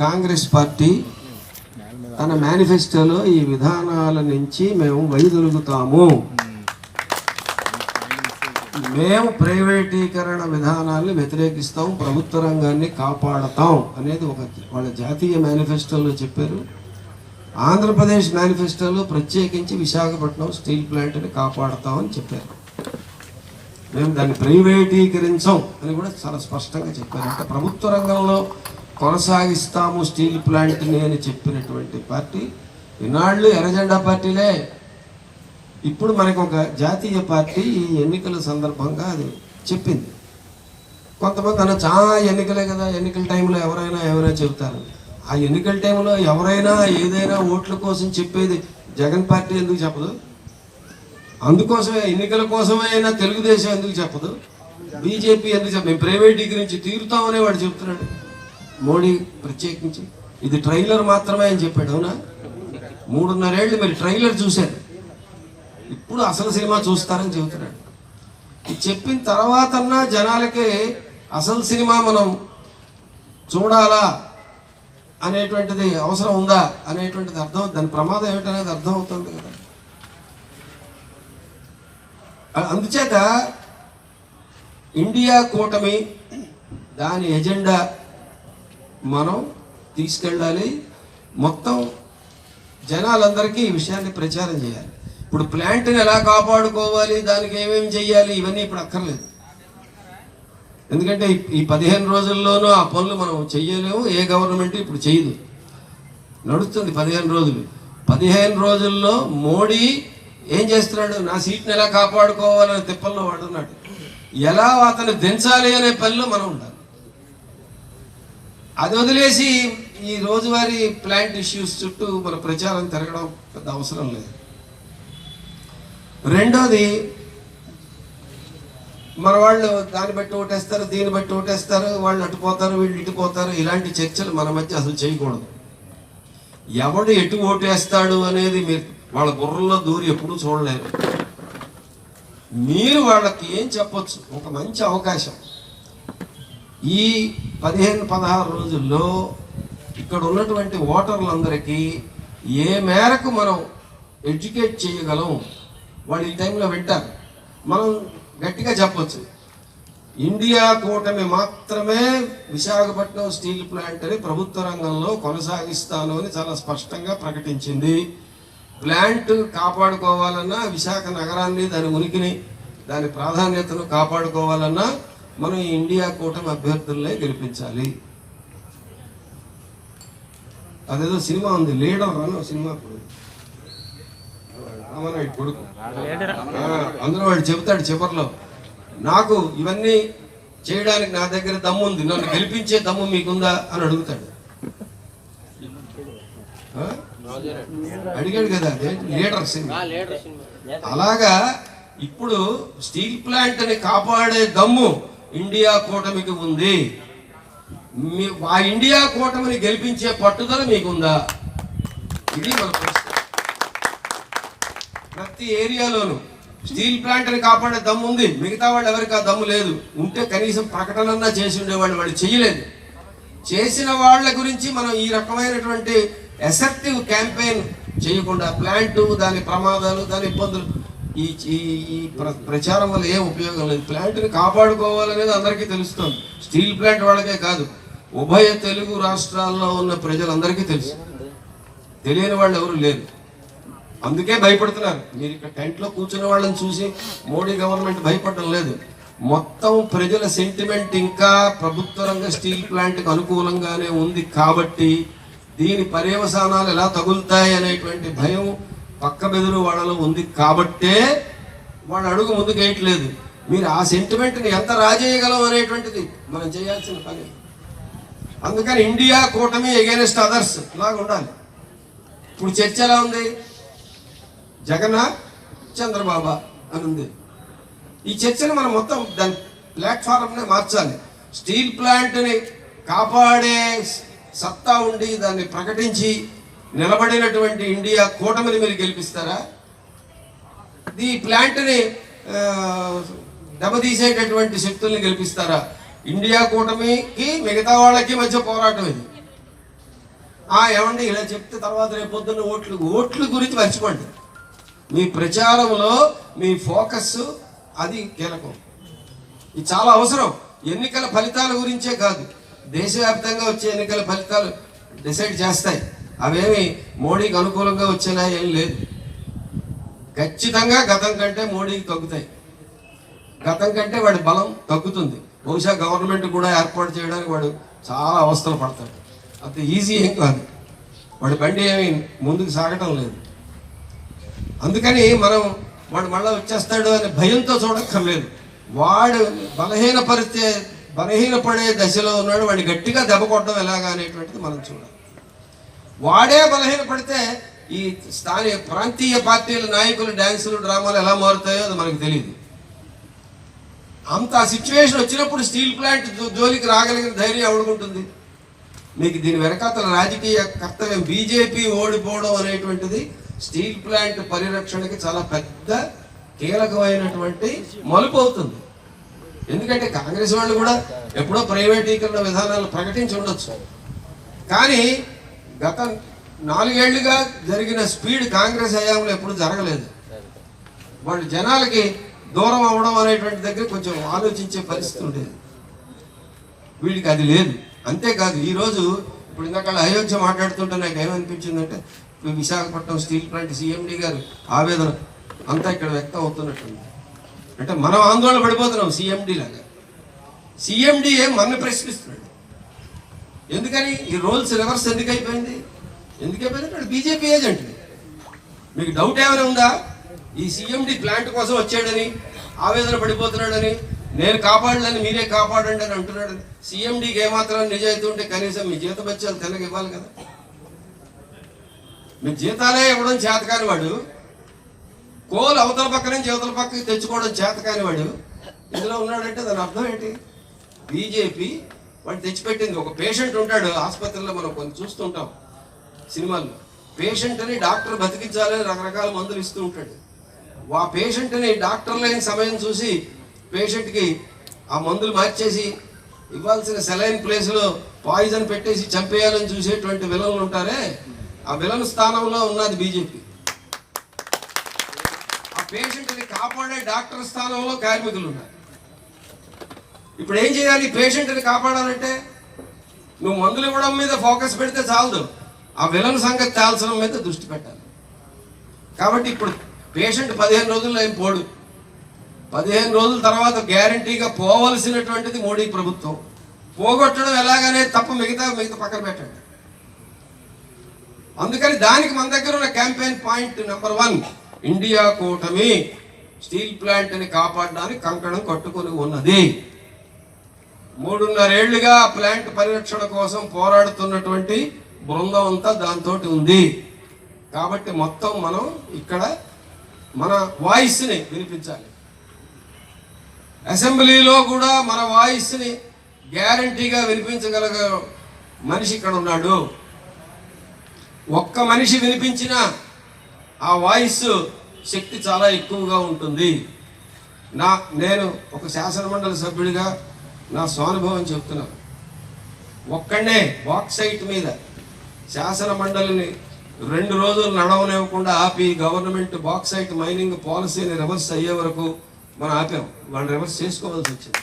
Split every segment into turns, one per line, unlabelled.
Congress party తన మేనిఫెస్టోలో ఈ విధానాల నుంచి మేము వైదొలుగుతాము. మేము ప్రైవేటీకరణ విధానాన్ని వ్యతిరేకిస్తాం ప్రభుత్వ రంగాన్ని కాపాడతాం అనేది ఒక వాళ్ళ జాతీయ మేనిఫెస్టోలో చెప్పారు. ఆంధ్రప్రదేశ్ మేనిఫెస్టోలో ప్రత్యేకించి విశాఖపట్నం స్టీల్ ప్లాంట్ని కాపాడతామని చెప్పారు. మేము దాన్ని ప్రైవేటీకరించాం అని కూడా చాలా స్పష్టంగా చెప్పారు. అంటే ప్రభుత్వ రంగంలో కొనసాగిస్తాము స్టీల్ ప్లాంట్ని అని చెప్పినటువంటి పార్టీ. ఈనాళ్ళు ఎర్రజెండా పార్టీలే. ఇప్పుడు మనకు ఒక జాతీయ పార్టీ ఈ ఎన్నికల సందర్భంగా అది చెప్పింది. కొంతమంది అన్న చాలా ఎన్నికలే కదా ఎన్నికల టైంలో ఎవరైనా ఎవరైనా చెబుతారు. ఆ ఎన్నికల టైంలో ఎవరైనా ఏదైనా ఓట్ల కోసం చెప్పేది జగన్ పార్టీ ఎందుకు చెప్పదు? అందుకోసమే ఎన్నికల కోసమైనా తెలుగుదేశం ఎందుకు చెప్పదు? బీజేపీ ఎందుకు చెప్పదు? మేము ప్రైవేటీకరించి తీరుతామనే వాడు చెప్తున్నాడు. మోడీ ప్రత్యేకించి ఇది ట్రైలర్ మాత్రమే అని చెప్పాడు అవునా? మూడున్నరేళ్ళు మీరు ట్రైలర్ చూశారు. ఇప్పుడు అసలు సినిమా చూస్తారని చెబుతున్నాడు. ఇది చెప్పిన తర్వాతన్నా జనాలకి అసలు సినిమా మనం చూడాలా అనేటువంటిది అవసరం ఉందా అనేటువంటిది అర్థం దాని ప్రమాదం ఏమిటనేది అర్థం అవుతుంది కదా. అందుచేత ఇండియా కూటమి దాని ఎజెండా మనం తీసుకెళ్ళాలి. మొత్తం జనాలందరికీ ఈ విషయాన్ని ప్రచారం చేయాలి. ఇప్పుడు ప్లాంట్ని ఎలా కాపాడుకోవాలి దానికి ఏమేమి చేయాలి ఇవన్నీ ఇప్పుడు అక్కర్లేదు. ఎందుకంటే ఈ- ఈ పదిహేను రోజుల్లోనూ ఆ పనులు మనం చెయ్యలేము ఏ గవర్నమెంట్ ఇప్పుడు చేయదు నడుస్తుంది పదిహేను రోజులు. పదిహేను రోజుల్లో మోడీ ఏం చేస్తున్నాడు? నా సీట్ని ఎలా కాపాడుకోవాలనే తిప్పల్లో వాడున్నాడు. ఎలా అతను దించాలి అనే పనిలో మనం ఉండాలి. అది వదిలేసి ఈ రోజువారీ ప్లాంట్ ఇష్యూస్ చుట్టూ మన ప్రచారం తిరగడం పెద్ద అవసరం లేదు. రెండోది మన వాళ్ళు దాన్ని బట్టి ఓటేస్తారు దీన్ని బట్టి ఓటేస్తారు వాళ్ళు అటుపోతారు వీళ్ళు ఇటుపోతారు ఇలాంటి చర్చలు మన మధ్య అసలు చేయకూడదు. ఎవడు ఎటు ఓటేస్తాడు అనేది మీరు వాళ్ళ బుర్రలో దూరి ఎప్పుడూ చూడలేరు. మీరు వాళ్ళకి ఏం చెప్పొచ్చు? ఒక మంచి అవకాశం. ఈ పదిహేను పదహారు రోజుల్లో ఇక్కడ ఉన్నటువంటి ఓటర్లందరికీ ఏ మేరకు మనం ఎడ్యుకేట్ చేయగలం వాళ్ళు ఈ టైంలో వింటారు. మనం గట్టిగా చెప్పచ్చు. ఇండియా కూటమి మాత్రమే విశాఖపట్నం స్టీల్ ప్లాంట్ అని ప్రభుత్వ రంగంలో కొనసాగిస్తాను అని చాలా స్పష్టంగా ప్రకటించింది. ప్లాంట్ కాపాడుకోవాలన్నా విశాఖ నగరాన్ని దాని ఉనికిని దాని ప్రాధాన్యతను కాపాడుకోవాలన్నా మనం ఈ ఇండియా కూటమి అభ్యర్థులనే గెలిపించాలి. అదేదో సినిమా ఉంది లీడర్ అని ఒక సినిమా ఇప్పుడు కొడుకు. అందులో వాడు చెబుతాడు చివరిలో నాకు ఇవన్నీ చేయడానికి నా దగ్గర దమ్ము ఉంది నన్ను గెలిపించే దమ్ము మీకుందా? అని అడుగుతాడు? అడిగాడు కదా లీడర్ సినిమా. అలాగా ఇప్పుడు స్టీల్ ప్లాంట్ని కాపాడే దమ్ము ఇండియా కూటమికి ఉంది. మీ ఆ ఇండియా కూటమిని గెలిపించే పట్టుదల మీకుందా? ఇది మన ప్రశ్న. ప్రతి ఏరియాలోనూ స్టీల్ ప్లాంట్ని కాపాడే దమ్ము ఉంది. మిగతా వాళ్ళు ఎవరికి ఆ దమ్ము లేదు. ఉంటే కనీసం ప్రకటనన్నా చేసి ఉండేవాళ్ళు వాళ్ళు చేయలేదు. చేసిన వాళ్ళ గురించి మనం ఈ రకమైనటువంటి ఎసెప్టివ్ క్యాంపెయిన్ చేయకుండా ప్లాంటు దాని ప్రమాదాలు దాని ఇబ్బందులు ఈ ఈ ప్ర- ప్రచారం వల్ల ఏం ఉపయోగం లేదు. ప్లాంట్ని కాపాడుకోవాలనేది అందరికీ తెలుస్తుంది. స్టీల్ ప్లాంట్ వాళ్ళకే కాదు ఉభయ తెలుగు రాష్ట్రాల్లో ఉన్న ప్రజలందరికీ తెలుసు. తెలియని వాళ్ళు ఎవరు లేరు. అందుకే భయపడుతున్నారు. మీరు ఇక్కడ టెంట్లో కూర్చున్న వాళ్ళని చూసి మోడీ గవర్నమెంట్ భయపడడం లేదు. మొత్తం ప్రజల సెంటిమెంట్ ఇంకా ప్రభుత్వ రంగ స్టీల్ ప్లాంట్కి అనుకూలంగానే ఉంది కాబట్టి దీని పర్యవసానాలు ఎలా తగులుతాయి అనేటువంటి భయం పక్క బెదురు వాళ్ళలో ఉంది కాబట్టే వాళ్ళు అడుగు ముందుకు వేయట్లేదు మీరు ఆ సెంటిమెంట్ని ఎంత రాజేయగలం అనేటువంటిది మనం చేయాల్సిన పని. అందుకని ఇండియా కూటమి ఎగైనెస్ట్ అదర్స్ లాగా ఉండాలి. ఇప్పుడు చర్చ ఎలా ఉంది? జగన్? చంద్రబాబు అని ఉంది. ఈ చర్చను మనం మొత్తం దాని ప్లాట్ఫారంనే మార్చాలి. స్టీల్ ప్లాంట్ని కాపాడే సత్తా ఉండి దాన్ని ప్రకటించి నిలబడినటువంటి ఇండియా కూటమిని మీరు గెలిపిస్తారా? ఈ ప్లాంట్ని దెబ్బతీసేటటువంటి శక్తుల్ని గెలిపిస్తారా? ఇండియా కూటమికి మిగతా వాళ్ళకి మధ్య పోరాటం ఇది. ఆ ఏమండి ఇలా చెప్తే తర్వాత రేపు పొద్దున్న ఓట్లు ఓట్ల గురించి మర్చిపోండి. మీ ప్రచారంలో మీ ఫోకస్ అది కీలకం. ఇది చాలా అవసరం. ఎన్నికల ఫలితాల గురించే కాదు. దేశవ్యాప్తంగా వచ్చే ఎన్నికల ఫలితాలు డిసైడ్ చేస్తాయి. అవేమి మోడీకి అనుకూలంగా వచ్చేలా ఏం లేదు. ఖచ్చితంగా గతం కంటే మోడీకి తగ్గుతాయి. గతం కంటే వాడి బలం తగ్గుతుంది. బహుశా గవర్నమెంట్ కూడా ఏర్పాటు చేయడానికి వాడు చాలా అవస్థలు పడతాడు. అంత ఈజీ ఏం కాదు. వాడి బండి ఏమి ముందుకు సాగటం లేదు. అందుకని మనం వాడు మళ్ళీ వచ్చేస్తాడు అనే భయంతో చూడక్కర్లేదు. వాడు బలహీన పరిస్థితి బలహీనపడే దశలో ఉన్నాడు. వాడిని గట్టిగా దెబ్బ కొట్టడం ఎలాగా అనేటువంటిది మనం చూడాలి. వాడే బలహీనపడితే ఈ స్థానిక ప్రాంతీయ పార్టీల నాయకులు డ్యాన్సులు డ్రామాలు ఎలా మారుతాయో అది మనకు తెలియదు అంత సిచ్యువేషన్ వచ్చినప్పుడు స్టీల్ ప్లాంట్ జోలికి రాగలిగిన ధైర్యం ఎవడుకుంటుంది మీకు దీని వెనకాతల రాజకీయ కర్తవ్యం బీజేపీ ఓడిపోవడం అనేటువంటిది స్టీల్ ప్లాంట్ పరిరక్షణకి చాలా పెద్ద కీలకమైనటువంటి మలుపు అవుతుంది. ఎందుకంటే కాంగ్రెస్ వాళ్ళు కూడా ఎప్పుడో ప్రైవేటీకరణ విధానాలు ప్రకటించి ఉండొచ్చు. కానీ గత నాలుగేళ్ళుగా జరిగిన స్పీడ్ కాంగ్రెస్ హయాంలో ఎప్పుడు జరగలేదు. వాళ్ళు జనాలకి దూరం అవ్వడం అనేటువంటి దగ్గర కొంచెం ఆలోచించే పరిస్థితి ఉండేది. వీడికి అది లేదు. అంతేకాదు ఈరోజు ఇప్పుడు ఇందాక అయోధ్య మాట్లాడుతుంటే నాకు ఏమనిపించిందంటే విశాఖపట్నం స్టీల్ ప్లాంట్ సిఎండి గారు ఆవేదన అంతా ఇక్కడ వ్యక్తం అవుతున్నట్టుంది. అంటే మనం ఆందోళన పడిపోతున్నాం సిఎండి లాగా. సిఎండి ఏం మన ప్రశ్నిస్తున్నాడు. ఎందుకని ఈ రోల్స్ రివర్స్ ఎందుకు అయిపోయింది? ఎందుకు అయిపోయింది? బీజేపీ ఏజెంట్ మీకు డౌట్ ఏమైనా ఉందా? ఈ సీఎండి ప్లాంట్ కోసం వచ్చాడని ఆవేదన పడిపోతున్నాడని నేను కాపాడలేని మీరే కాపాడండి అని అంటున్నాడు. సీఎండికి ఏమాత్రం నిజాయితీ ఉంటే కనీసం మీ జీతం వచ్చేది తెల్లకి ఇవ్వాలి కదా. మీ జీతాలే ఇవ్వడం చేతకాని వాడు. కోలు అవతల పక్క నుంచి అవతల పక్కకి తెచ్చుకోవడం చేతకాని వాడు. ఇందులో ఉన్నాడంటే దాని అర్థం ఏంటి? బీజేపీ వాడు తెచ్చిపెట్టింది. ఒక పేషెంట్ ఉంటాడు ఆసుపత్రిలో మనం కొంచెం చూస్తుంటాం సినిమాల్లో. పేషెంట్ అని డాక్టర్ బతికించాలని రకరకాల మందులు ఇస్తూ ఉంటాడు. ఆ పేషెంట్ని డాక్టర్ లేని సమయం చూసి పేషెంట్కి ఆ మందులు మార్చేసి ఇవ్వాల్సిన సెలైన్ ప్లేస్లో పాయిజన్ పెట్టేసి చంపేయాలని చూసేటువంటి విలన్లు ఉంటారే? ఆ విలన్ స్థానంలో ఉన్నది బీజేపీ ఆ పేషెంట్ని కాపాడే డాక్టర్ స్థానంలో కార్మికులు ఉన్నారు. ఇప్పుడు ఏం చేయాలి? పేషెంట్ని కాపాడాలంటే నువ్వు మందులు ఇవ్వడం మీద ఫోకస్ పెడితే చాలదు. ఆ విలన్ సంగతి తేల్చడం మీద దృష్టి పెట్టాలి. కాబట్టి ఇప్పుడు పేషెంట్ పదిహేను రోజుల్లో ఏం పోడు? పదిహేను రోజుల తర్వాత గ్యారంటీగా పోవలసినటువంటిది మోడీ ప్రభుత్వం. పోగొట్టడం ఎలాగనే తప్ప మిగతా మిగతా పక్కన పెట్టండి. అందుకని దానికి మన దగ్గర ఉన్న campaign point number one India కూటమి స్టీల్ ప్లాంట్ని కాపాడడానికి కంకణం కట్టుకొని ఉన్నది. మూడున్నరేళ్ళుగా ప్లాంట్ పరిరక్షణ కోసం పోరాడుతున్నటువంటి బృందం అంతా దాంతో ఉంది. కాబట్టి మొత్తం మనం ఇక్కడ మన వాయిస్ని వినిపించాలి. అసెంబ్లీలో కూడా మన వాయిస్ని గ్యారంటీగా వినిపించగలగ మనిషి ఇక్కడ ఉన్నాడు. ఒక్క మనిషి వినిపించిన ఆ వాయిస్ శక్తి చాలా ఎక్కువగా ఉంటుంది. నా నేను ఒక శాసనమండలి సభ్యుడిగా నా స్వానుభవం చెప్తున్నాను. ఒక్కడే బాక్సైట్ మీద శాసన మండలిని రెండు రోజులు నడవనివ్వకుండా ఆపి గవర్నమెంట్ బాక్సైట్ మైనింగ్ పాలసీని రివర్స్ అయ్యే వరకు మనం ఆపాం. వాళ్ళు రివర్స్ చేసుకోవాల్సి వచ్చింది.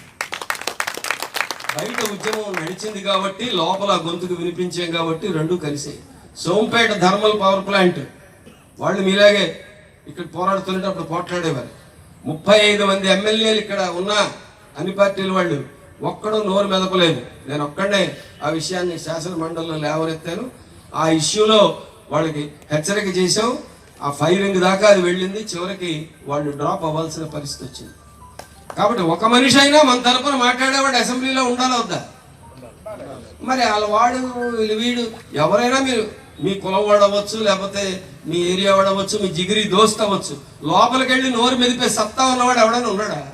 బయట ఉద్యమం నడిచింది కాబట్టి లోపల గొంతుకు వినిపించాం కాబట్టి రెండు కలిసాయి. Sompeta thermal power plant. వాళ్ళు మీలాగే ఇక్కడ పోరాడుతున్నప్పుడు పోట్లాడేవారు. ముప్పై ఐదు మంది ఎమ్మెల్యేలు ఇక్కడ ఉన్న అన్ని పార్టీల వాళ్ళు. ఒక్కడు నోరు మెదపలేదు. నేను ఒక్కడే ఆ విషయాన్ని శాసన మండలిలో లేవనెత్తాను. ఆ ఇష్యూలో వాళ్ళకి హెచ్చరిక చేశాం. ఆ ఫైరింగ్ దాకా అది వెళ్ళింది. చివరికి వాళ్ళు డ్రాప్ అవ్వాల్సిన పరిస్థితి వచ్చింది. కాబట్టి ఒక మనిషి అయినా మన తరపున మాట్లాడేవాడు అసెంబ్లీలో ఉండాలి వద్దా? మరి వాళ్ళ వాడు వీళ్ళు వీడు ఎవరైనా మీరు మీ కులం వాడవచ్చు లేకపోతే మీ ఏరియా వాడవచ్చు మీ జిగిరి దోస్త్ అవ్వచ్చు. లోపలికి వెళ్ళి నోరు మెదిపే సత్తా ఉన్నవాడు ఎవడైనా ఉన్నాడా?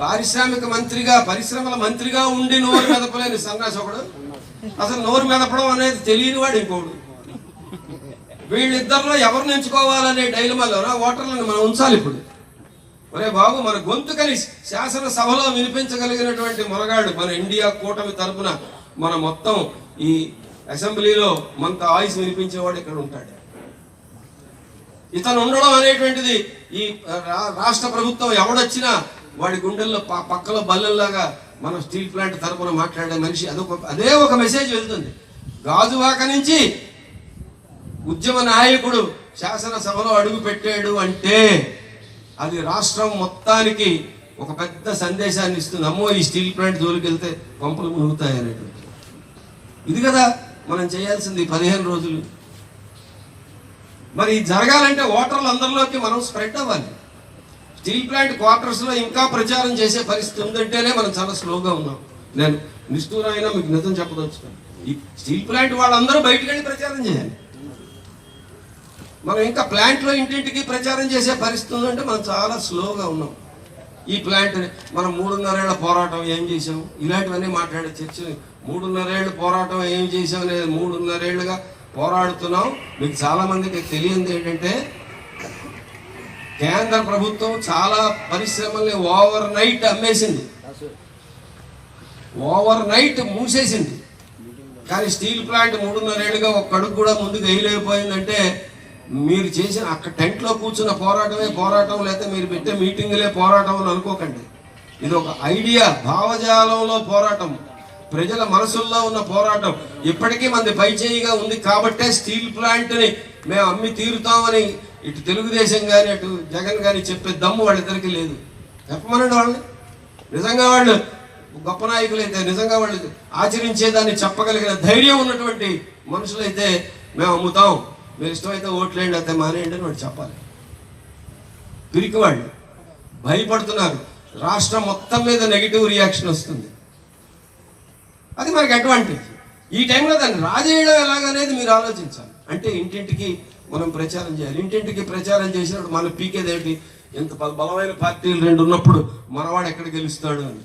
పారిశ్రామిక మంత్రిగా పరిశ్రమల మంత్రిగా ఉండి నోరు మెదపలేని సన్నాసి ఒకడు. అసలు నోరు మెదపడం అనేది తెలియని వాడు ఇంకోడు. వీళ్ళిద్దరిలో ఎవరిని ఎంచుకోవాలనే డైలమాలో ఓటర్లను మనం ఉంచాలి ఇప్పుడు. ఒరే బాబు మన గొంతుకని శాసనసభలో వినిపించగలిగినటువంటి మొరగాడు మన ఇండియా కూటమి తరపున మన మొత్తం ఈ అసెంబ్లీలో మనతో ఆయుస్ వినిపించేవాడు ఇక్కడ ఉంటాడు. ఇతను ఉండడం అనేటువంటిది ఈ రాష్ట్ర ప్రభుత్వం ఎవడొచ్చినా వాడి గుండెల్లో పక్కలో బల్లెల్లాగా మనం స్టీల్ ప్లాంట్ తరపున మాట్లాడే మనిషి అదొక అదే ఒక మెసేజ్ వెళ్తుంది. గాజువాక నుంచి ఉద్యమ నాయకుడు శాసనసభలో అడుగు పెట్టాడు అంటే అది రాష్ట్రం మొత్తానికి ఒక పెద్ద సందేశాన్ని ఇస్తుంది. అమ్మో ఈ స్టీల్ ప్లాంట్ జోలికి వెళ్తే పంపులు మునుగుతాయి అనేటువంటి ఇది కదా మనం చేయాల్సింది పదిహేను రోజులు. మరి జరగాలంటే ఓటర్లు అందరిలోకి మనం స్ప్రెడ్ అవ్వాలి. స్టీల్ ప్లాంట్ క్వార్టర్స్లో ఇంకా ప్రచారం చేసే పరిస్థితి ఉందంటేనే మనం చాలా స్లోగా ఉన్నాం. నేను నిష్ఠూరైనా మీకు నిజం చెప్పదలుచుకోను ఈ స్టీల్ ప్లాంట్ వాళ్ళందరూ బయటకు వెళ్ళి ప్రచారం చేయాలి. మనం ఇంకా ప్లాంట్లో ఇంటింటికి ప్రచారం చేసే పరిస్థితి ఉందంటే మనం చాలా స్లోగా ఉన్నాం. ఈ ప్లాంట్ మనం మూడున్నరేళ్ళ పోరాటం ఏం చేసాం ఇలాంటివన్నీ మాట్లాడే చర్చ మూడున్నరేళ్ళ పోరాటం ఏం చేసాం అనేది మూడున్నరేళ్ళుగా పోరాడుతున్నాం. మీకు చాలా మందికి తెలియంది ఏంటంటే కేంద్ర ప్రభుత్వం చాలా పరిశ్రమల్ని ఓవర్ నైట్ అమ్మేసింది. ఓవర్ నైట్ మూసేసింది. కానీ స్టీల్ ప్లాంట్ మూడున్నరేళ్ళుగా ఒక కడుగు కూడా ముందుకు వేయలేకపోయిందంటే మీరు చేసిన అక్కడ టెంట్లో కూర్చున్న పోరాటమే పోరాటం లేకపోతే మీరు పెట్టే మీటింగులే పోరాటం అని అనుకోకండి. ఇది ఒక ఐడియా భావజాలంలో పోరాటం. ప్రజల మనసుల్లో ఉన్న పోరాటం. ఇప్పటికీ మంది పైచేయిగా ఉంది కాబట్టే స్టీల్ ప్లాంట్ని మేము అమ్మి తీరుతామని ఇటు తెలుగుదేశం కానీ అటు జగన్ కానీ చెప్పే దమ్ము వాళ్ళిద్దరికీ లేదు. చెప్పమనండి వాళ్ళని. నిజంగా వాళ్ళు గొప్ప నాయకులైతే నిజంగా వాళ్ళు ఆచరించేదాన్ని చెప్పగలిగిన ధైర్యం ఉన్నటువంటి మనుషులైతే మేము అమ్ముతాం. మీరు ఇష్టమైతే ఓట్లేండి అయితే మానేయండి అని వాడు చెప్పాలి. పిరికి వాళ్ళు భయపడుతున్నారు. రాష్ట్రం మొత్తం మీద నెగిటివ్ రియాక్షన్ వస్తుంది. అది మనకి అడ్వాంటేజ్ ఈ టైంలో దాన్ని రాజేయడం ఎలాగనేది మీరు ఆలోచించాలి. అంటే ఇంటింటికి మనం ప్రచారం చేయాలి. ఇంటింటికి ప్రచారం చేసినప్పుడు మన పీకేదేంటి ఇంత బలమైన పార్టీలు రెండు ఉన్నప్పుడు మనవాడు ఎక్కడ గెలుస్తాడు అని.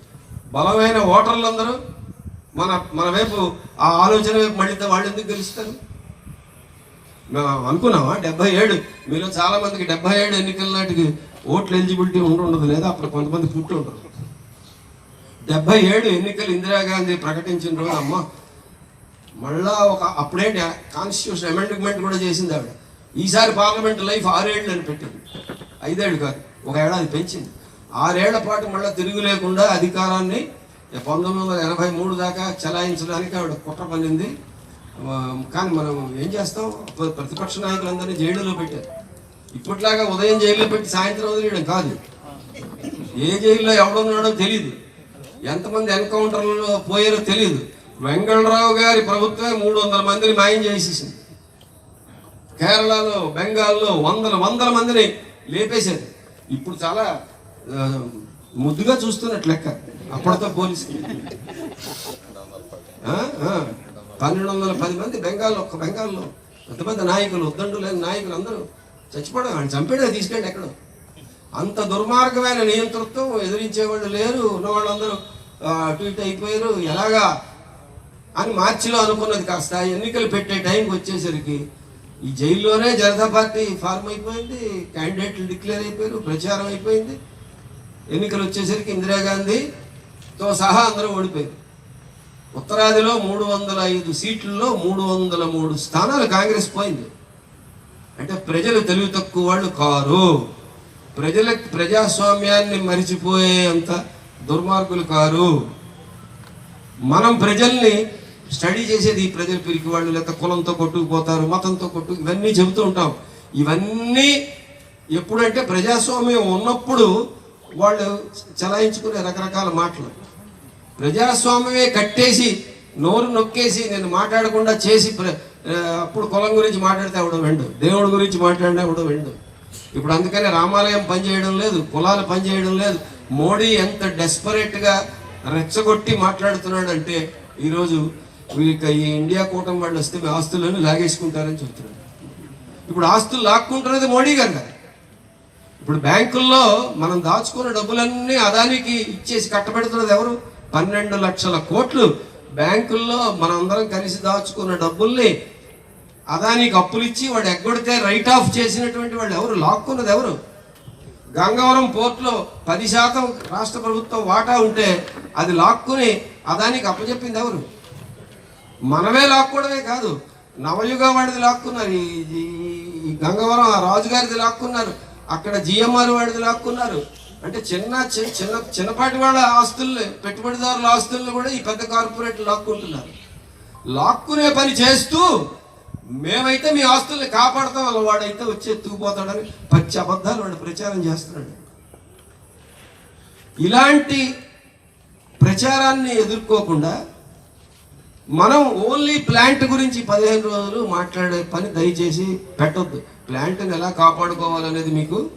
బలమైన ఓటర్లు అందరూ మన మన వైపు ఆ ఆలోచన వైపు మళ్ళీ వాళ్ళు ఎందుకు గెలుస్తారు? మేము అనుకున్నామా? డెబ్బై ఏడు. మీలో చాలా మందికి డెబ్బై ఏడు ఎన్నికల నాటికి ఓట్లు ఎలిజిబిలిటీ ఉండదు లేదా? అప్పుడు కొంతమంది పుట్టి ఉండరు. డెబ్బై ఏడు ఎన్నికలు ఇందిరాగాంధీ ప్రకటించిన రోజు అమ్మ మళ్ళా ఒక అప్పుడేంటి? కాన్స్టిట్యూషన్ అమెండ్మెంట్ కూడా చేసింది ఆవిడ. ఈసారి పార్లమెంట్ లైఫ్ ఆరేళ్ళు అని పెట్టింది. ఐదేళ్ళు కాదు ఒక ఏడాది పెంచింది. ఆరేళ్ళ పాటు మళ్ళీ తిరుగు లేకుండా అధికారాన్ని పంతొమ్మిది వందల ఎనభై మూడు దాకా చలాయించడానికి ఆవిడ కుట్ర పనింది కానీ మనం ఏం చేస్తాం? ప్రతిపక్ష నాయకులందరినీ జైలులో పెట్టారు. ఇప్పట్లాగా ఉదయం జైల్లో పెట్టి సాయంత్రం వదిలేయడం కాదు. ఏ జైల్లో ఎవడున్నాడో తెలియదు ఎంతమంది ఎన్కౌంటర్లలో పోయారో తెలియదు వెంగళరావు గారి ప్రభుత్వమే మూడు వందల మందిని మాయం చేసేసింది. కేరళలో బెంగాల్లో వందల వందల మందిని లేపేశారు. ఇప్పుడు చాలా ముద్దుగా చూస్తున్నట్లు లెక్క. అప్పటితో పోలిస్తే. పన్నెండు వందల పది మంది బెంగాల్లో ఒక్క బెంగాల్లో. పెద్ద పెద్ద నాయకులు ఉద్దండు లేని నాయకులు అందరూ చచ్చిపోవడం ఆయన చంపేడే తీసుకెళ్ళి ఎక్కడ. అంత దుర్మార్గమైన నియంతృత్వం ఎదిరించేవాళ్ళు లేరు. ఉన్నవాళ్ళు అందరూ ట్వీట్ అటు ఇటు అయిపోయారు. ఎలాగా? అని మార్చిలో అనుకున్నది కాస్త. ఎన్నికలు పెట్టే టైంకి వచ్చేసరికి ఈ జైల్లోనే జనతా పార్టీ ఫార్మ్ అయిపోయింది క్యాండిడేట్లు డిక్లేర్ అయిపోయారు ప్రచారం అయిపోయింది. ఎన్నికలు వచ్చేసరికి ఇందిరాగాంధీతో సహా అందరూ ఓడిపోయారు. ఉత్తరాదిలో మూడు వందల ఐదు సీట్లలో మూడు వందల మూడు స్థానాలు కాంగ్రెస్ పోయింది. అంటే ప్రజలు తెలివి తక్కువ వాళ్ళు కారు. ప్రజల ప్రజాస్వామ్యాన్ని మరిచిపోయేంత దుర్మార్గులు కారు. మనం ప్రజల్ని స్టడీ చేసేది ఈ ప్రజలు పిరికి వాళ్ళు లేకపోతే కులంతో కొట్టుకుపోతారు మతంతో కొట్టు ఇవన్నీ చెబుతూ ఉంటాం. ఇవన్నీ ఎప్పుడంటే ప్రజాస్వామ్యం ఉన్నప్పుడు వాళ్ళు చలాయించుకునే రకరకాల మాటలు. ప్రజాస్వామ్యమే కట్టేసి నోరు నొక్కేసి నేను మాట్లాడకుండా చేసి ప్ర- అప్పుడు కులం గురించి మాట్లాడితే ఎవడో వెండు దేవుడి గురించి మాట్లాడినా ఎవడో వెండు. ఇప్పుడు అందుకనే రామాలయం పనిచేయడం లేదు కులాలు పనిచేయడం లేదు. మోడీ ఎంత డెస్పరేట్గా రెచ్చగొట్టి మాట్లాడుతున్నాడంటే ఈరోజు వీళ్ళకి ఈ ఇండియా కూటమి వాళ్ళు వస్తే మీ ఆస్తులను లాగేసుకుంటారని చెబుతున్నారు ఇప్పుడు ఆస్తులు లాక్కుంటున్నది మోడీ గారు కదా. ఇప్పుడు బ్యాంకుల్లో మనం దాచుకున్న డబ్బులన్నీ అదానికి ఇచ్చేసి కట్టబెడుతున్నది ఎవరు? పన్నెండు లక్షల కోట్లు బ్యాంకుల్లో మనందరం కలిసి దాచుకున్న డబ్బుల్ని అదానికి అప్పులు ఇచ్చి వాడు ఎగ్గొడితే రైట్ ఆఫ్ చేసినటువంటి వాళ్ళు ఎవరు? లాక్కున్నది ఎవరు? గంగవరం పోర్టులో పది శాతం రాష్ట్ర ప్రభుత్వం వాటా ఉంటే అది లాక్కుని అదానికి అప్పచెప్పింది ఎవరు? మనమే లాక్కోవడమే కాదు నవయుగ వాడిది లాక్కున్నారు. ఈ గంగవరం ఆ రాజుగారిది లాక్కున్నారు. అక్కడ జిఎంఆర్ వాడిది లాక్కున్నారు. అంటే చిన్న చిన్న చిన్నపాటి వాళ్ళ ఆస్తుల్ని పెట్టుబడిదారుల ఆస్తుల్ని కూడా ఈ పెద్ద కార్పొరేట్లు లాక్కుంటున్నారు. లాక్కునే పని చేస్తూ మేమైతే మీ ఆస్తుల్ని కాపాడతాం అలా వాడైతే వచ్చి ఎత్తుకుపోతాడని పచ్చి అబద్ధాలు వాడు ప్రచారం చేస్తున్నాడు. ఇలాంటి ప్రచారాన్ని ఎదుర్కోకుండా మనం ఓన్లీ ప్లాంట్ గురించి పదిహేను రోజులు మాట్లాడే పని దయచేసి పెట్టొద్దు. ప్లాంట్ని ఎలా కాపాడుకోవాలనేది మీకు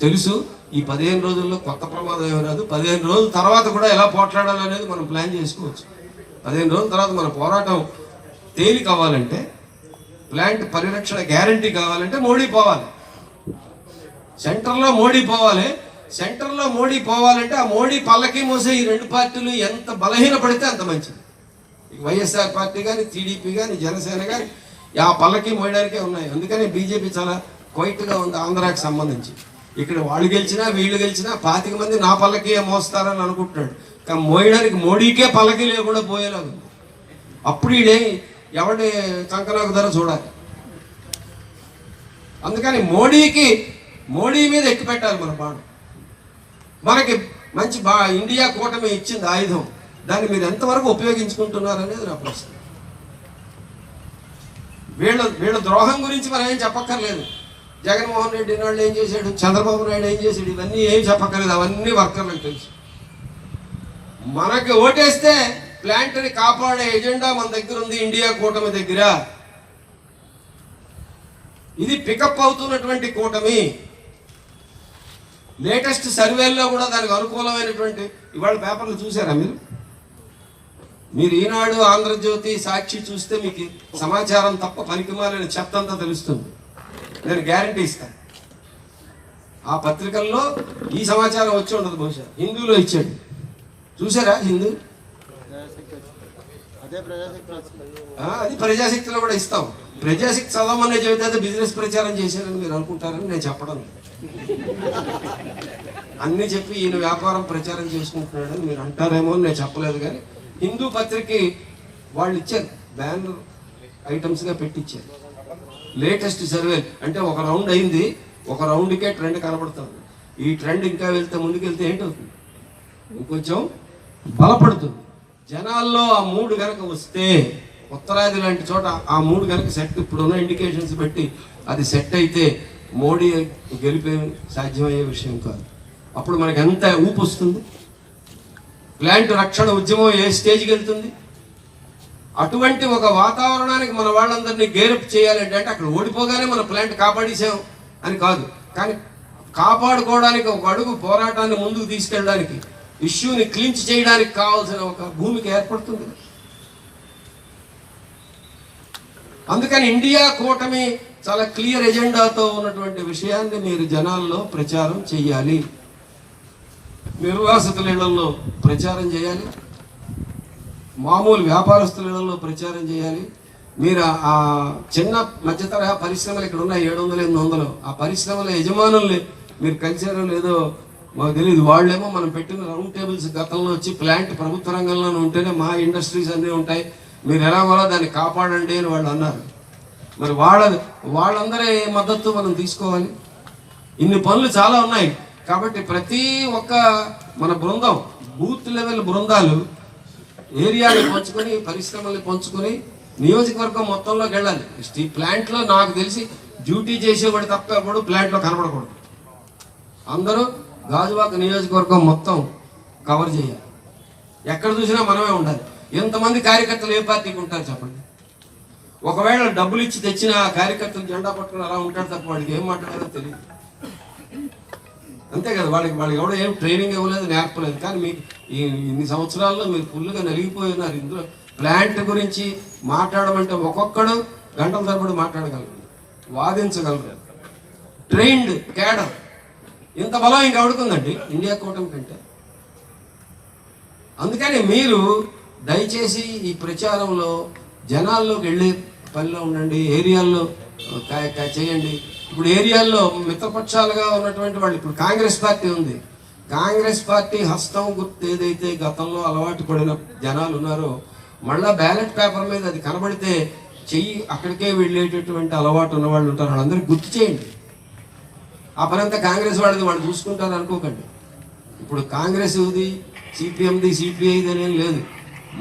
తెలుసు. ఈ పదిహేను రోజుల్లో కొత్త ప్రమాదం ఏమి రాదు. పదిహేను రోజుల తర్వాత కూడా ఎలా పోట్లాడాలనేది మనం ప్లాన్ చేసుకోవచ్చు. పదిహేను రోజుల తర్వాత మన పోరాటం తేలిక అవ్వాలంటే ప్లాంట్ పరిరక్షణ గ్యారంటీ కావాలంటే మోడీ పోవాలి. సెంటర్లో మోడీ పోవాలి. సెంటర్లో మోడీ పోవాలంటే ఆ మోడీ పల్లకి మోసే ఈ రెండు పార్టీలు ఎంత బలహీన పడితే అంత మంచిది. వైఎస్ఆర్ పార్టీ కానీ టీడీపీ కానీ జనసేన కానీ ఆ పల్లకి మోయడానికే ఉన్నాయి. అందుకనే బీజేపీ చాలా క్వైట్గా ఉంది ఆంధ్రాకి సంబంధించి. ఇక్కడ వాళ్ళు గెలిచినా వీళ్ళు గెలిచినా పాతిక మంది నా పల్లకి మోస్తారని అనుకుంటున్నాడు. కానీ మోయడానికి మోడీకే పల్లకి లేకుండా పోయేలా ఉంది. అప్పుడు ఈడే ఎవడి కంకనాకు ధర చూడాలి. అందుకని మోడీకి మోడీ మీద ఎక్కిపెట్టాలి మన బాణం. మనకి మంచి బా ఇండియా కూటమి ఇచ్చింది ఆయుధం. దాన్ని మీరు ఎంతవరకు ఉపయోగించుకుంటున్నారు అనేది నా ప్రశ్న. వీళ్ళ వీళ్ళ ద్రోహం గురించి మనం ఏం చెప్పక్కర్లేదు. జగన్మోహన్ రెడ్డి వాళ్ళు ఏం చేశాడు? చంద్రబాబు నాయుడు ఏం చేశాడు? ఇవన్నీ ఏం చెప్పక్కర్లేదు. అవన్నీ వర్కర్లకు తెలుసు. మనకి ఓటేస్తే ప్లాంట్ని కాపాడే ఎజెండా మన దగ్గర ఉంది ఇండియా కూటమి దగ్గర. ఇది పికప్ అవుతున్నటువంటి కూటమి. లేటెస్ట్ సర్వేల్లో కూడా దానికి అనుకూలమైనటువంటి ఇవాళ పేపర్లు చూసారా మీరు? మీరు ఈనాడు ఆంధ్రజ్యోతి సాక్షి చూస్తే మీకు సమాచారం తప్ప పనికిమాలని చెత్తంతా తెలుస్తుంది. నేను గ్యారంటీ ఇస్తాను ఆ పత్రికల్లో ఈ సమాచారం వచ్చి ఉండదు బహుశా. హిందూలో ఇచ్చాడు. చూసారా హిందూ?
అదే
ప్రజాశక్తిలో కూడా ఇస్తాం. ప్రజాశక్తి చదవమనే చెబితే బిజినెస్ ప్రచారం చేశారని మీరు అనుకుంటారని నేను చెప్పడం. అన్ని చెప్పి ఈయన వ్యాపారం ప్రచారం చేసుకుంటున్నాడని మీరు అంటారేమో అని నేను చెప్పలేదు కానీ హిందూ పత్రికకి వాళ్ళు ఇచ్చారు. బ్యానర్ ఐటమ్స్గా పెట్టించారు లేటెస్ట్ సర్వే అంటే ఒక రౌండ్ అయింది. ఒక రౌండ్కే ట్రెండ్ కనబడుతుంది. ఈ ట్రెండ్ ఇంకా వెళ్తే ముందుకు వెళ్తే ఏంటవుతుంది? ఇంకొంచెం బలపడుతుంది. జనాల్లో ఆ మూడు గనక వస్తే ఉత్తరాది లాంటి చోట ఆ మూడు గనక సెట్ ఇప్పుడున్న ఇండికేషన్స్ పెట్టి అది సెట్ అయితే మోడీ గెలిపే సాధ్యమయ్యే విషయం కాదు. అప్పుడు మనకి ఎంత ఊపు వస్తుంది? ప్లాంట్ రక్షణ ఉద్యమం ఏ స్టేజ్కి వెళ్తుంది? అటువంటి ఒక వాతావరణానికి మన వాళ్ళందరినీ గేరప్ చేయాలంటే అంటే అక్కడ ఓడిపోగానే మన ప్లాంట్ కాపాడేసాం అని కాదు. కానీ కాపాడుకోవడానికి ఒక అడుగు పోరాటాన్ని ముందుకు తీసుకెళ్ళడానికి ఇష్యూని క్లించ్ చేయడానికి కావాల్సిన ఒక భూమికి ఏర్పడుతుంది. అందుకని ఇండియా కూటమి చాలా క్లియర్ ఎజెండాతో ఉన్నటువంటి విషయాన్ని మీరు జనాల్లో ప్రచారం చేయాలి నిర్వాసితుల ఇళ్ళలో ప్రచారం చేయాలి. మామూలు వ్యాపారస్తుల ఇళ్ళలో ప్రచారం చేయాలి. మీరు ఆ- చిన్న మధ్యతరహా పరిశ్రమలు ఇక్కడ ఉన్నాయి ఏడు వందలు ఎనిమిది వందలు ఆ పరిశ్రమల యజమానుల్ని మీరు కలిసారో లేదో మాకు తెలియదు వాళ్ళేమో మనం పెట్టిన రౌండ్ టేబుల్స్ గతంలో వచ్చి ప్లాంట్ ప్రభుత్వ రంగంలోనే ఉంటేనే మా ఇండస్ట్రీస్ అన్నీ ఉంటాయి. మీరు ఎలాగోలా దాన్ని కాపాడండి అని వాళ్ళు అన్నారు. మరి వాళ్ళ వాళ్ళందరే మద్దతు మనం తీసుకోవాలి. ఇన్ని పనులు చాలా ఉన్నాయి. కాబట్టి ప్రతి ఒక్క మన బృందం బూత్ లెవెల్ బృందాలు ఏరియాని పంచుకొని పరిశ్రమల్ని పంచుకొని నియోజకవర్గం మొత్తంలోకి వెళ్ళాలి. ఈ ప్లాంట్లో నాకు తెలిసి డ్యూటీ చేసేవాడు తప్ప ప్లాంట్లో కనబడకూడదు. అందరూ గాజువాక నియోజకవర్గం మొత్తం కవర్ చేయాలి. ఎక్కడ చూసినా మనమే ఉండాలి. ఎంతమంది కార్యకర్తలు ఏ పార్టీకి ఉంటారు చెప్పండి? ఒకవేళ డబ్బులు ఇచ్చి తెచ్చిన ఆ కార్యకర్తలు జెండా పట్టుకుని అలా ఉంటాడు తప్ప వాడికి ఏం మాట్లాడారో తెలియదు. అంతే కదా వాళ్ళకి వాళ్ళు ఎవడో ఏం ట్రైనింగ్ ఇవ్వలేదు నేర్పలేదు. కానీ మీకు ఈ ఇన్ని సంవత్సరాల్లో మీరు ఫుల్గా నలిగిపోయినారు. ఇందులో ప్లాంట్ గురించి మాట్లాడమంటే ఒక్కొక్కడు గంటల తరబడి మాట్లాడగలరు వాదించగలరు. ట్రైన్డ్ కేడర్ ఇంత బలం ఇంకా అడుగుతుందండి ఇండియా కూటమి కంటే. అందుకని మీరు దయచేసి ఈ ప్రచారంలో జనాల్లోకి వెళ్ళే పనిలో ఉండండి ఏరియాల్లో చేయండి. ఇప్పుడు ఏరియాల్లో మిత్రపక్షాలుగా ఉన్నటువంటి వాళ్ళు ఇప్పుడు కాంగ్రెస్ పార్టీ ఉంది. కాంగ్రెస్ పార్టీ హస్తం గుర్తు ఏదైతే గతంలో అలవాటు పడిన జనాలు ఉన్నారో మళ్ళా బ్యాలెట్ పేపర్ మీద అది కనబడితే చెయ్యి అక్కడికే వెళ్ళేటటువంటి అలవాటు ఉన్న వాళ్ళు ఉంటారు. వాళ్ళందరికీ గుర్తు చేయండి. ఆ పనంతా కాంగ్రెస్ వాళ్ళది. వాళ్ళు చూసుకుంటారు అనుకోకండి. ఇప్పుడు కాంగ్రెస్ ఇది సిపిఎంది సిపిఐది అనేది లేదు.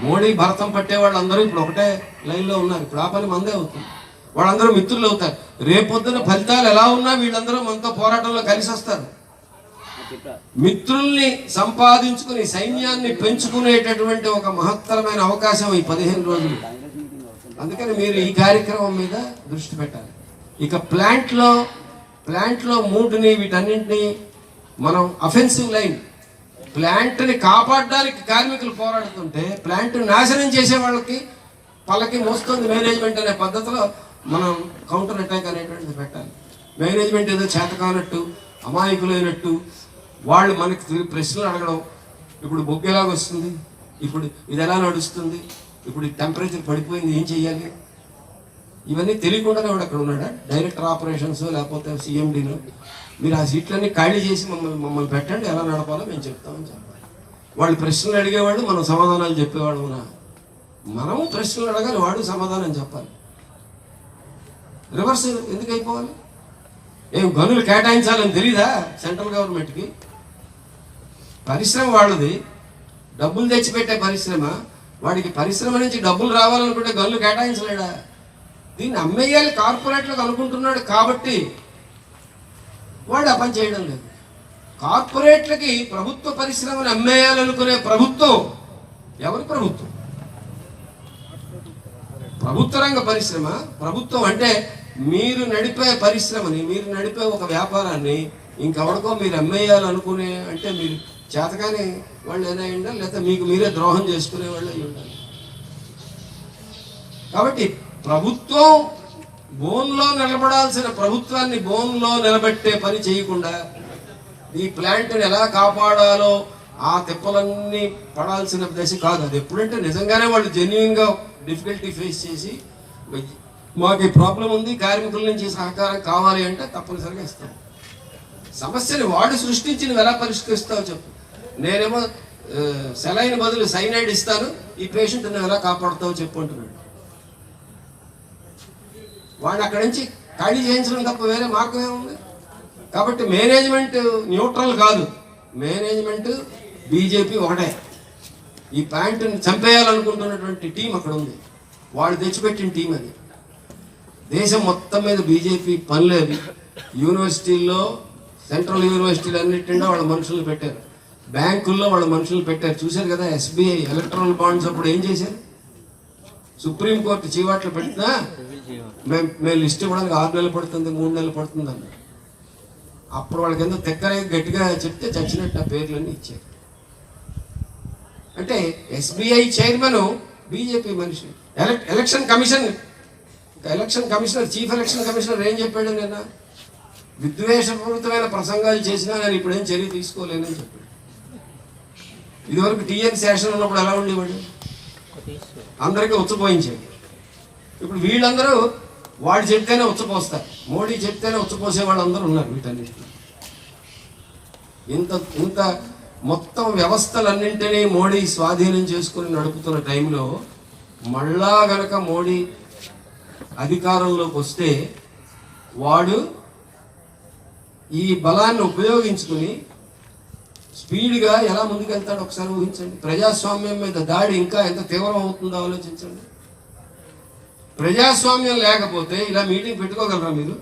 మోడీ భరతం పట్టే వాళ్ళందరూ ఇప్పుడు ఒకటే లైన్లో ఉన్నారు. ఇప్పుడు ఆ పని మందే అవుతుంది. వాళ్ళందరూ మిత్రులు అవుతారు. రేపొద్దున ఫలితాలు ఎలా ఉన్నా వీళ్ళందరూ మనతో పోరాటంలో కలిసి వస్తారు. మిత్రుల్ని సంపాదించుకుని సైన్యాన్ని పెంచుకునేటటువంటి ఒక మహత్తరమైన అవకాశం ఈ పదిహేను రోజులు. అందుకని మీరు ఈ కార్యక్రమం మీద దృష్టి పెట్టాలి. ఇక ప్లాంట్లో ప్లాంట్లో మూడుని వీటన్నింటినీ మనం అఫెన్సివ్ లైన్ ప్లాంట్ని కాపాడడానికి కార్మికులు పోరాడుతుంటే ప్లాంట్ నాశనం చేసే వాళ్ళకి పల్లకి మోస్తుంది మేనేజ్మెంట్ అనే పద్ధతిలో మనం కౌంటర్ అటాక్ అనేటువంటిది పెట్టాలి. మేనేజ్మెంట్ ఏదో చేతకానట్టు అమాయకులైనట్టు వాళ్ళు మనకి ప్రశ్నలు అడగడం ఇప్పుడు బొగ్గు ఎలాగ వస్తుంది? ఇప్పుడు ఇది ఎలా నడుస్తుంది? ఇప్పుడు టెంపరేచర్ పడిపోయింది ఏం చెయ్యాలి? ఇవన్నీ తెలియకుండానే వాడు అక్కడ ఉన్నాడా? డైరెక్టర్ ఆపరేషన్స్ లేకపోతే సిఎండీలో మీరు ఆ సీట్లన్నీ ఖాళీ చేసి మమ్మల్ని మమ్మల్ని పెట్టండి ఎలా నడపాలో మేము చెప్తామని చెప్పాలి. వాళ్ళు ప్రశ్నలు అడిగేవాళ్ళు మనం సమాధానాలు చెప్పేవాడు మనము ప్రశ్నలు అడగాలి వాడు సమాధానం చెప్పాలి. రివర్స్ ఎందుకు అయిపోవాలి? ఏం గనులు కేటాయించాలని తెలీదా సెంట్రల్ గవర్నమెంట్కి? పరిశ్రమ వాళ్ళది. డబ్బులు తెచ్చిపెట్టే పరిశ్రమ. వాడికి పరిశ్రమ నుంచి డబ్బులు రావాలనుకుంటే గనులు కేటాయించలేడా? దీన్ని అమ్మేయాలి కార్పొరేట్లకు అనుకుంటున్నాడు కాబట్టి వాడు ఆ పని చేయడం లేదు. కార్పొరేట్లకి ప్రభుత్వ పరిశ్రమను అమ్మేయాలనుకునే ప్రభుత్వం ఎవరి ప్రభుత్వం? ప్రభుత్వ రంగ పరిశ్రమ. ప్రభుత్వం అంటే మీరు నడిపే పరిశ్రమని మీరు నడిపే ఒక వ్యాపారాన్ని ఇంకెవరికో మీరు అమ్మేయాలనుకునే అంటే మీరు చేతగానే వాళ్ళు ఏదైనా ఉండాలి లేకపోతే మీకు మీరే ద్రోహం చేసుకునే వాళ్ళు అయి ఉండాలి కాబట్టి ప్రభుత్వం బోన్లో నిలబడాల్సిన ప్రభుత్వాన్ని బోన్లో నిలబెట్టే పని చేయకుండా ఈ ప్లాంట్ని ఎలా కాపాడాలో ఆ తిప్పలన్నీ పడాల్సిన దశ కాదు. అది ఎప్పుడంటే నిజంగానే వాళ్ళు జెన్యున్గా డిఫికల్టీ ఫేస్ చేసి మాకు ఈ ప్రాబ్లం ఉంది కార్మికుల నుంచి సహకారం కావాలి అంటే తప్పనిసరిగా ఇస్తాం. సమస్యని వాడు సృష్టించి నువ్వు ఎలా పరిష్కరిస్తావు చెప్పు. నేనేమో సెలైన్ బదులు సైనైడ్ ఇస్తాను ఈ పేషెంట్ నువ్వు ఎలా కాపాడుతావు చెప్పు అంటున్నాడు. వాడిని అక్కడి నుంచి ఖాళీ చేయించడం తప్ప వేరే మార్గం ఏముంది? కాబట్టి మేనేజ్మెంట్ న్యూట్రల్ కాదు. మేనేజ్మెంట్ బీజేపీ ఒకటే. ఈ ప్యాంటుని చంపేయాలనుకుంటున్నటువంటి టీం అక్కడ ఉంది. వాళ్ళు తెచ్చిపెట్టిన టీం అది. దేశం మొత్తం మీద బీజేపీ పనిలేదు యూనివర్సిటీల్లో సెంట్రల్ యూనివర్సిటీలు అన్నింటిలో వాళ్ళ మనుషులు పెట్టారు. బ్యాంకుల్లో వాళ్ళ మనుషులు పెట్టారు. చూశారు కదా ఎస్బీఐ ఎలక్ట్రానిక్ బాండ్స్ అప్పుడు ఏం చేశారు? సుప్రీంకోర్టు చీవాట్లు పెట్టినా మేము మేము లిస్ట్ ఇవ్వడానికి ఆరు నెలలు పడుతుంది మూడు నెలలు పడుతుంది అన్న అప్పుడు వాళ్ళకి ఎందుకు తెక్కరే గట్టిగా చెప్తే చచ్చినట్టు ఆ పేర్లన్నీ ఇచ్చారు. అంటే ఎస్బీఐ చైర్మన్ బీజేపీ మనిషి. Election commission election commissioner chief election commissioner ఏం చెప్పాడు నిన్న? విద్వేషపూరితమైన ప్రసంగాలు చేసినా నేను ఇప్పుడేం చర్య తీసుకోలేనని చెప్పాడు. ఇదివరకు టీఎన్ శాసనం ఉన్నప్పుడు ఎలా ఉండేవాడు? అందరికీ ఉచ్చపోయించాడు ఇప్పుడు వీళ్ళందరూ వాడు చెప్తేనే ఉచ్చపోస్తారు మోడీ చెప్తేనే ఉచ్చపోసే వాళ్ళందరూ ఉన్నారు వీటన్నిటిలో. ఇంత ఇంత మొత్తం వ్యవస్థలన్నింటినీ మోడీ స్వాధీనం చేసుకుని నడుపుతున్న టైంలో మళ్ళా గనక మోడీ అధికారంలోకి వస్తే వాడు ఈ బలాన్ని ఉపయోగించుకుని స్పీడ్గా ఎలా ముందుకెళ్తాడో ఒకసారి ఊహించండి. ప్రజాస్వామ్యం మీద దాడి ఇంకా ఎంత తీవ్రం అవుతుందో ఆలోచించండి. ప్రజాస్వామ్యం లేకపోతే ఇలా మీటింగ్ పెట్టుకోగలరా మీరు?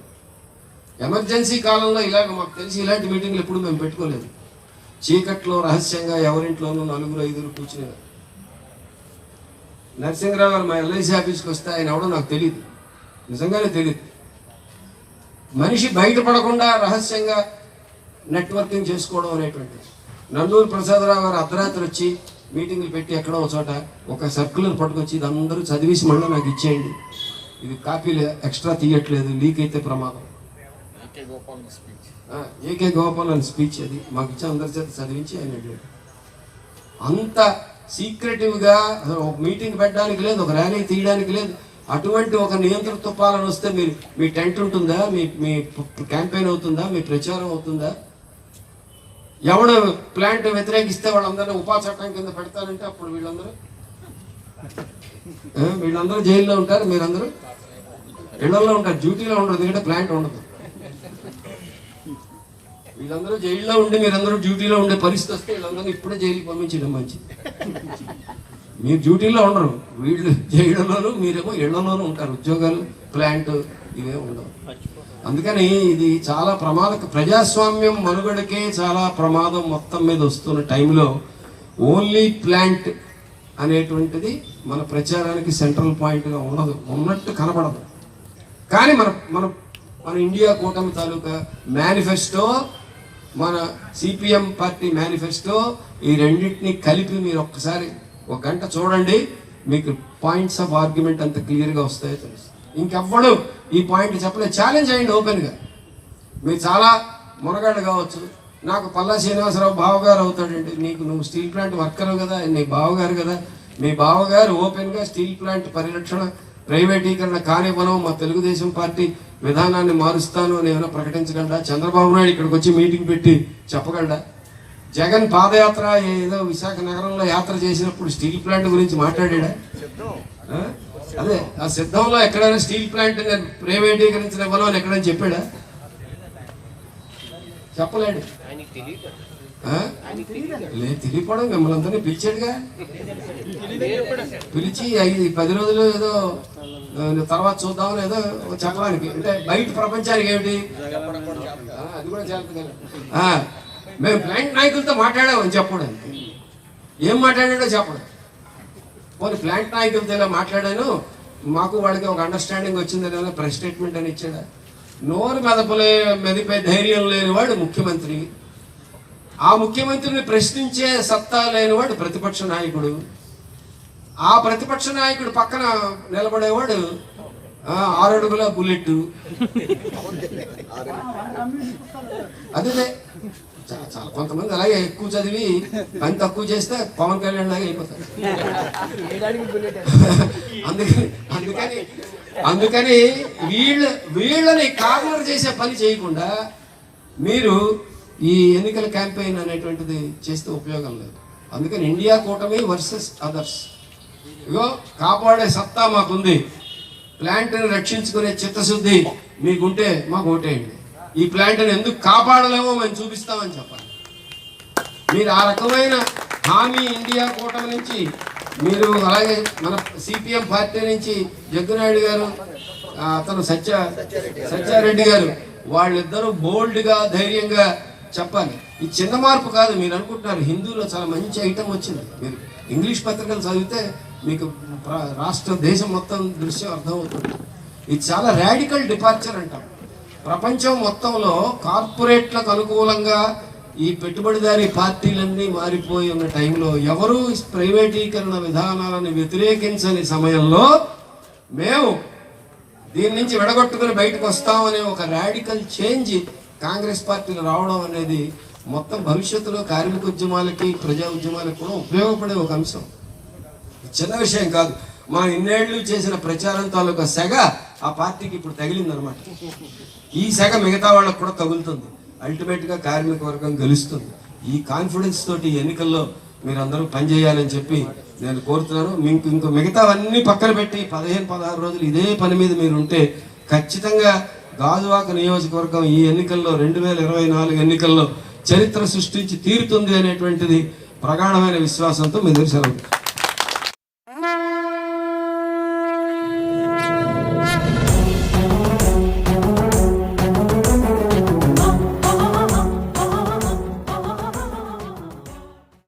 ఎమర్జెన్సీ కాలంలో ఇలాగ మాకు తెలిసి ఇలాంటి మీటింగ్లు ఎప్పుడు మేము పెట్టుకోలేదు. చీకట్లో రహస్యంగా ఎవరింట్లోనూ నలుగురు ఐదుగురు కూర్చునేవారు. నరసింహరావు గారు మా ఎల్ఐసి ఆఫీస్కి వస్తే ఆయన ఎవడో నాకు తెలియదు నిజంగానే తెలియదు మనిషి బయటపడకుండా రహస్యంగా నెట్వర్కింగ్ చేసుకోవడం అనేటువంటిది. నల్లూరు ప్రసాదరావు గారు అర్ధరాత్రి వచ్చి మీటింగ్లు పెట్టి ఎక్కడో ఒక చోట ఒక సర్కులర్ పట్టుకొచ్చి ఇది అందరూ చదివేసి మళ్ళీ నాకు ఇచ్చేయండి. ఇది కాపీలు ఎక్స్ట్రా తీయట్లేదు లీక్ అయితే ప్రమాదం. ఏకే గోపాల్ అని స్పీచ్. అది. మాకు ఇచ్చి అందరి చేత చదివించి ఆయన అంత సీక్రెటివ్గా ఒక మీటింగ్ పెట్టడానికి లేదు ఒక ర్యాలీ తీయడానికి లేదు. అటువంటి ఒక నియంత్రిత పాలన వస్తే మీరు మీ టెంట్ ఉంటుందా? మీ మీ క్యాంపెయిన్ అవుతుందా? మీ ప్రచారం అవుతుందా? ఎవడు ప్లాంట్ వ్యతిరేకిస్తే వాళ్ళందరినీ ఉపా చట్టం కింద పెడతారంటే అప్పుడు వీళ్ళందరూ? వీళ్ళందరూ జైల్లో ఉంటారు మీరందరూ? ఇళ్ళలో ఉంటారు డ్యూటీలో ఉండదు ఎందుకంటే ప్లాంట్ ఉండదు. వీళ్ళందరూ జైల్లో ఉండి మీరందరూ డ్యూటీలో ఉండే పరిస్థితి వస్తే వీళ్ళందరూ ఇప్పుడే జైలుకి పంపించడం మంచిది. మీరు డ్యూటీలో ఉండరు. వీళ్ళు జైళ్ళలోనూ మీరేమో ఇళ్ళలోనూ ఉంటారు. ఉద్యోగాలు ప్లాంట్ ఇవే ఉండవు. అందుకని ఇది చాలా ప్రమాదక ప్రజాస్వామ్యం మనుగడకే చాలా ప్రమాదం మొత్తం మీద వస్తున్న టైంలో ఓన్లీ ప్లాంట్ అనేటువంటిది మన ప్రచారానికి సెంట్రల్ పాయింట్గా ఉండదు. ఉన్నట్టు కనబడదు. కానీ మన మన మన ఇండియా కూటమి తాలూకా మేనిఫెస్టో మన సిపిఎం పార్టీ మేనిఫెస్టో ఈ రెండింటిని కలిపి మీరు ఒక్కసారి ఒక గంట చూడండి. మీకు పాయింట్స్ ఆఫ్ ఆర్గ్యుమెంట్ అంత క్లియర్గా వస్తాయో తెలుసు ఇంకెవ్వడు ఈ పాయింట్ చెప్పలేదు ఛాలెంజ్ అయ్యండి ఓపెన్గా మీరు చాలా మునగాడు కావచ్చు. నాకు పల్లా శ్రీనివాసరావు బావగారు అవుతాడండి. నీకు నువ్వు స్టీల్ ప్లాంట్ వర్కర్ కదా నీ బావగారు కదా. మీ బావగారు ఓపెన్గా స్టీల్ ప్లాంట్ పరిరక్షణ ప్రైవేటీకరణ కార్యబలం మా తెలుగుదేశం పార్టీ విధానాన్ని మారుస్తాను అని ఏమైనా ప్రకటించగలడా? చంద్రబాబు నాయుడు ఇక్కడికి వచ్చి మీటింగ్ పెట్టి చెప్పగలడా? జగన్ పాదయాత్ర ఏదో విశాఖ నగరంలో యాత్ర చేసినప్పుడు స్టీల్ ప్లాంట్ గురించి మాట్లాడా అదే ఆ సిద్ధంలో ఎక్కడైనా స్టీల్ ప్లాంట్ నేను ప్రైవేటీకరించిన ఇవ్వను అని ఎక్కడైనా చెప్పాడా? చెప్పలేడు. లేదు తెలియపడం మిమ్మల్ని అందరినీ పిలిచాడుగా. పిలిచి ఐదు పది రోజులు ఏదో తర్వాత చూద్దాం లేదో చెప్పడానికి. అంటే బయట ప్రపంచానికి ఏమిటి? అది కూడా చేస్తుంది ఆ, మేము ప్లాంట్ నాయకులతో మాట్లాడామని చెప్పడం ఏం మాట్లాడాడో చెప్పడం పోనీ ప్లాంట్ నాయకులతో ఇలా మాట్లాడాను. మాకు వాడికి ఒక అండర్స్టాండింగ్ వచ్చిందని ఏమైనా ప్రెస్ స్టేట్మెంట్ అని ఇచ్చాడా? నోరు మెదపలే మెదిపే ధైర్యం లేనివాడు ముఖ్యమంత్రి. ఆ ముఖ్యమంత్రిని ప్రశ్నించే సత్తా లేనివాడు ప్రతిపక్ష నాయకుడు. ఆ ప్రతిపక్ష నాయకుడు పక్కన నిలబడేవాడు ఆరడుగుల బుల్లెట్ అదే చాలా చాలా కొంతమంది అలాగే ఎక్కువ చదివి పని తక్కువ చేస్తే పవన్ కళ్యాణ్ లాగా అయిపోతారు. అందుకని అందుకని అందుకని వీళ్ళ వీళ్ళని కార్నర్ చేసే పని చేయకుండా మీరు ఈ ఎన్నికల క్యాంపెయిన్ అనేటువంటిది చేస్తే ఉపయోగం లేదు. అందుకని ఇండియా కూటమి వర్సెస్ అదర్స్. ఇగో కాపాడే సత్తా మాకుంది. ప్లాంట్ని రక్షించుకునే చిత్తశుద్ధి మీకుంటే మాకు ఓటేయండి. ఈ ప్లాంట్ని ఎందుకు కాపాడలేమో మేము చూపిస్తామని చెప్పాలి. మీరు ఆ రకమైన హామీ ఇండియా కూటమి నుంచి మీరు అలాగే మన సిపిఎం పార్టీ నుంచి జగ్గునాయుడు గారు అతను సత్య సత్యారెడ్డి గారు వాళ్ళిద్దరూ బోల్డ్గా ధైర్యంగా చెప్పాలి. ఈ చిన్న మార్పు కాదు మీరు అనుకుంటున్నారు హిందూలో చాలా మంచి ఐటమ్ వచ్చింది. మీరు ఇంగ్లీష్ పత్రికలు చదివితే మీకు రాష్ట్రం దేశం మొత్తం దృశ్యం అర్థమవుతుంది. ఇది చాలా రాడికల్ డిపార్చర్ అంటాం ప్రపంచం మొత్తంలో కార్పొరేట్లకు అనుకూలంగా ఈ పెట్టుబడిదారీ పార్టీలన్నీ మారిపోయి ఉన్న టైంలో ఎవరు ప్రైవేటీకరణ విధానాలను వ్యతిరేకించని సమయంలో మేము దీని నుంచి విడగొట్టుకుని బయటకు వస్తామనే ఒక రాడికల్ చేంజ్ కాంగ్రెస్ పార్టీలు రావడం అనేది మొత్తం భవిష్యత్తులో కార్మిక ఉద్యమాలకి ప్రజా ఉద్యమాలకు కూడా ఉపయోగపడే ఒక అంశం. చిన్న విషయం కాదు. మా ఇన్నేళ్ళు చేసిన ప్రచారం తాలూకా సెగ ఆ పార్టీకి ఇప్పుడు తగిలిందనమాట ఈ సెగ మిగతా వాళ్ళకు కూడా తగులుతుంది. అల్టిమేట్గా కార్మిక వర్గం గెలుస్తుంది. ఈ కాన్ఫిడెన్స్ తోటి ఈ ఎన్నికల్లో మీరందరూ పనిచేయాలని చెప్పి నేను కోరుతున్నాను. మీకు ఇంకో మిగతావన్నీ పక్కన పెట్టి పదిహేను పదహారు రోజులు ఇదే పని మీద మీరు ఉంటే ఖచ్చితంగా గాజువాక నియోజకవర్గం ఈ ఎన్నికల్లో రెండు వేల ఇరవై నాలుగు ఎన్నికల్లో చరిత్ర సృష్టించి తీరుతుంది అనేటువంటిది ప్రగాఢమైన విశ్వాసంతో మీ దగ్గర